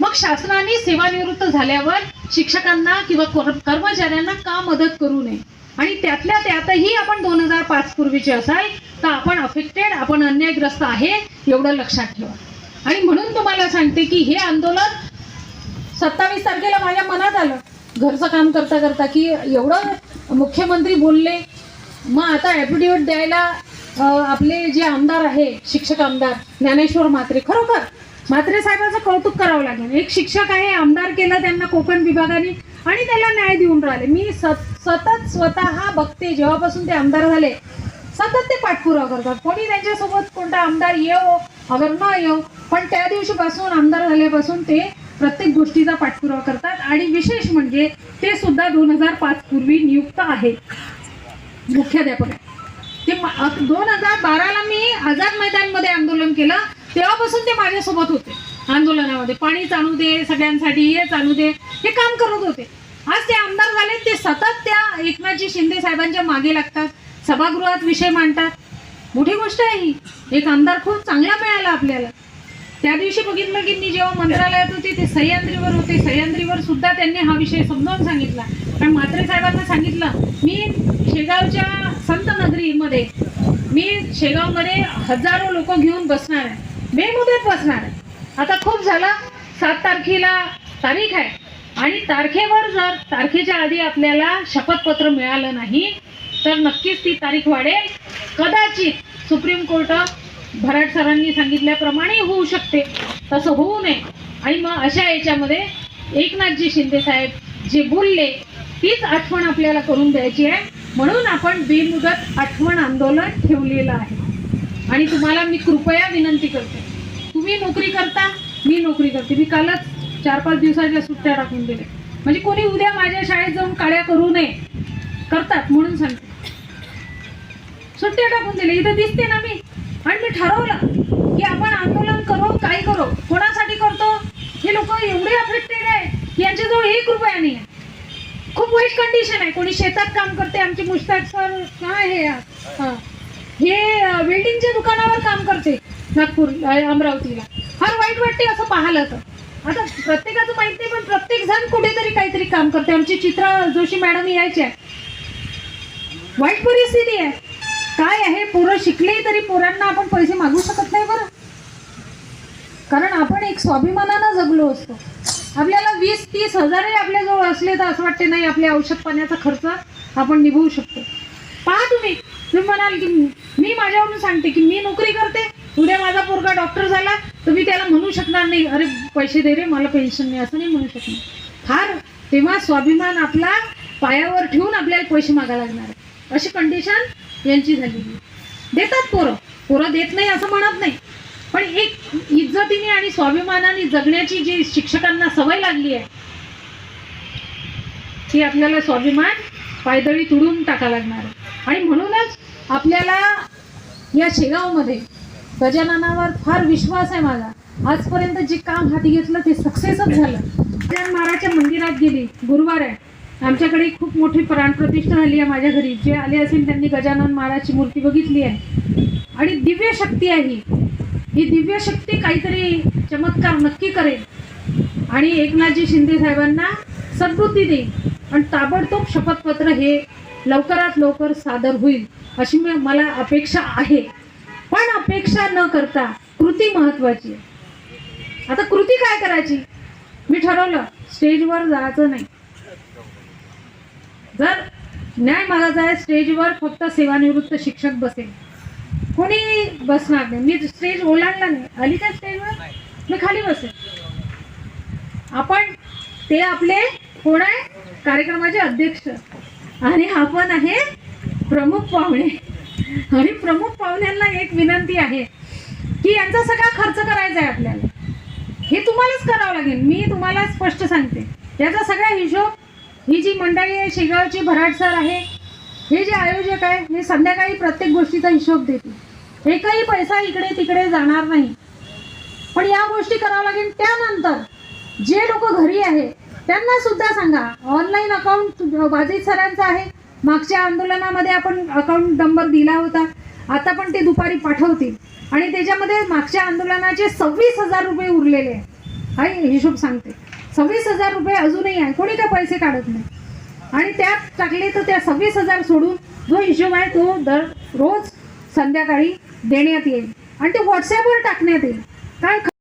मग शासनाने सेवानिवृत्त झाल्यावर शिक्षकांना किंवा कर्मचाऱ्यांना का मदत करू नये? आणि त्यातल्या त्यातही आपण दोन हजार पाच पूर्वीचे असाल तर आपण अफेक्टेड आपण अन्यायग्रस्त आहे एवढं लक्षात ठेवा. आणि म्हणून तुम्हाला सांगते की हे आंदोलन सत्तावीस तारखेला माझ्या मनात आलं. घरचं काम करता करता की एवढं मुख्यमंत्री बोलले. मग आता ॲफिडेविट द्यायला आपले जे आमदार आहे शिक्षक आमदार ज्ञानेश्वर म्हात्रे खरोखर म्हात्रे साहेबांचं कौतुक करावं लागेल. एक शिक्षक आहे आमदार केलं त्यांना कोकण विभागाने आणि त्याला न्याय देऊन राहिले. मी सत सतत स्वतः बघते जेव्हापासून ते आमदार झाले सतत ते पाठपुरावा करतात. कोणी त्यांच्यासोबत कोणता आमदार येऊ अगर न येऊ पण त्या दिवशीपासून आमदार झाल्यापासून ते प्रत्येक गोष्टीचा पाठपुरावा करतात. आणि विशेष म्हणजे ते सुद्धा दोन हजार पाच पूर्वी नियुक्त आहेत. मुख्याध्यापक. ते दोन हजार बाराला मी आझाद मैदानमध्ये आंदोलन केलं. तेव्हापासून ते माझ्यासोबत होते आंदोलनामध्ये. पाणी चालू दे सगळ्यांसाठी हे चालू दे हे काम करत होते. आज ते आमदार झाले ते सतत त्या एकनाथजी शिंदे साहेबांच्या मागे लागतात. सभागृहात विषय मांडतात. मोठी गोष्ट आहे ही. एक आमदार खूप चांगला मिळाला आपल्याला. त्या दिवशी बघितलं की मी जेव्हा मंत्रालयात होते ते सह्याद्रीवर होते. सह्याद्रीवर सुद्धा त्यांनी हा विषय समजावून सांगितला. कारण म्हात्रे साहेबांना सांगितलं मी शेगावच्या संत नगरीमध्ये मी शेगावमध्ये हजारो लोक घेऊन बसणार आहे. बेमुदत बसणार आहे. आता खूप झालं. सात तारखेला तारीख आहे. आणि तारखेवर जर तारखेच्या आधी आपल्याला शपथपत्र मिळालं नाही तर नक्कीच ती तारीख वाढेल. कदाचित सुप्रीम कोर्ट भराट सरांनी सांगितल्याप्रमाणे होऊ शकते. तसं होऊ नये. आणि मग अशा याच्यामध्ये एकनाथजी शिंदे साहेब जे बोलले तीच आठवण आपल्याला करून द्यायची आहे. म्हणून आपण बेमुदत आठवण आंदोलन ठेवलेलं आहे. आणि तुम्हाला मी कृपया विनंती करते. तुम्ही नोकरी करता? मी नोकरी करते. मी कालच चार पाच दिवसाच्या सुट्ट्या टाकून दिले म्हणजे कोणी उद्या माझ्या शाळेत जाऊन काड्या करू नये. करतात म्हणून सांगते. सुट्ट्या टाकून दिले इथं दिसते ना मी. आणि मी ठरवलं की आपण आंदोलन करू काय करू. कोणासाठी करतो? हे लोक एवढे अफेक्टेड आहे यांच्याजवळ एक रुपया नाही आहे. खूप वाईट कंडिशन आहे. कोणी शेतात काम करते. आमचे मुश्ताक सर काय हे. हा. हे वेल्डिंगच्या दुकानावर काम करते. नागपूर अमरावतीला. फार वाईट वाटते असं पाहिलं तर. आता प्रत्येकाचं माहीत नाही पण प्रत्येक जण कुठेतरी काहीतरी काम करते आमची चित्रा जोशी मॅडम यायच्या वाईट परिस्थिती आहे. काय आहे? पोरं शिकले तरी पोरांना आपण पैसे मागू शकत नाही बरं. कारण आपण एक स्वाभिमानानं जगलो असतो. आपल्याला वीस तीस हजारही आपल्याजवळ असले तर असं वाटते नाही आपल्या औषध पाण्याचा खर्च आपण निभवू शकतो. पहा तुम्ही. तुम्ही म्हणाल की मी माझ्यावरून सांगते की मी नोकरी करते माझा पोरगा डॉक्टर झाला तुम्ही त्याला म्हणू शकणार नाही. अरे पैसे दे रे मला पेन्शन नाही असं नाही म्हणू शकणार. फार तेव्हा स्वाभिमान आपला पायावर ठेवून आपल्याला पैसे मागायला लागणार अशी कंडिशन यांची झालेली देतात पोरं. पोरं देत नाही असं म्हणत नाही. पण एक इज्जतीने आणि स्वाभिमानाने जगण्याची जी शिक्षकांना सवय लागली आहे ती आपल्याला स्वाभिमान पायदळी तुडून टाका लागणार आणि म्हणूनच आपल्याला या शेगावमध्ये गजाननावर फार विश्वास आहे माझा. आजपर्यंत जे काम हाती घेतलं ते सक्सेसच झालं. गजानन महाराजच्या मंदिरात गेली गुरुवार आहे. आमच्याकडे खूप मोठी प्राणप्रतिष्ठा झाली आहे माझ्या घरी. जे आले असेल त्यांनी गजानन महाराजची मूर्ती बघितली आहे. आणि दिव्य शक्ती आहे ही. ही दिव्य शक्ती काहीतरी चमत्कार नक्की करेल. आणि एकनाथजी शिंदे साहेबांना सद्बुद्धी देईल. आणि ताबडतोब शपथपत्र हे लवकरात लवकर सादर होईल अशी मी- मला अपेक्षा आहे. पण अपेक्षा न करता कृती महत्वाची आहे. आता कृती काय करायची? मी ठरवलं स्टेजवर जायचं नाही. जर न्याय मागायचा आहे स्टेजवर फक्त सेवानिवृत्त शिक्षक बसेल. कोणी बसणार नाही. मी स्टेज ओलांडला नाही. आली त्या स्टेजवर मी खाली बसेल. आपण ते आपले कोण आहे? कार्यक्रमाचे अध्यक्ष. आणि आपण आहे प्रमुख पाहुणे. आणि प्रमुख पाहुण्यांना एक विनंती आहे की यांचा सगळा खर्च करायचा आहे आपल्याला. हे तुम्हालाच करावं लागेल. मी तुम्हाला स्पष्ट सांगते. याचा सगळा हिशोब ही जी मंडळी आहे शेगावची भराट सर आहे हे जे आयोजक आहे हे संध्याकाळी प्रत्येक गोष्टीचा हिशोब देते. एकही पैसा इकडे तिकडे जाणार नाही. पण या गोष्टी करावं लागेल. त्यानंतर जे लोक घरी आहे त्यांना सुद्धा सांगा. ऑनलाईन अकाउंट बाजीत सरांचं आहे. मागच्या आंदोलनामध्ये आपण अकाउंट नंबर दिला होता. आता पण ते दुपारी पाठवतील. आणि त्याच्यामध्ये मागच्या आंदोलनाचे सव्वीस हजार रुपये उरलेले आहे आई हिशोब सांगते. सव्वीस हजार रुपये अजूनही आहे कोणी का पैसे काढत नाही. आणि त्यात टाकले तर त्या सव्वीस हजार सोडून जो हिशोब आहे तो दर रोज संध्याकाळी देण्यात येईल. आणि ते व्हॉट्सॲपवर टाकण्यात येईल. काय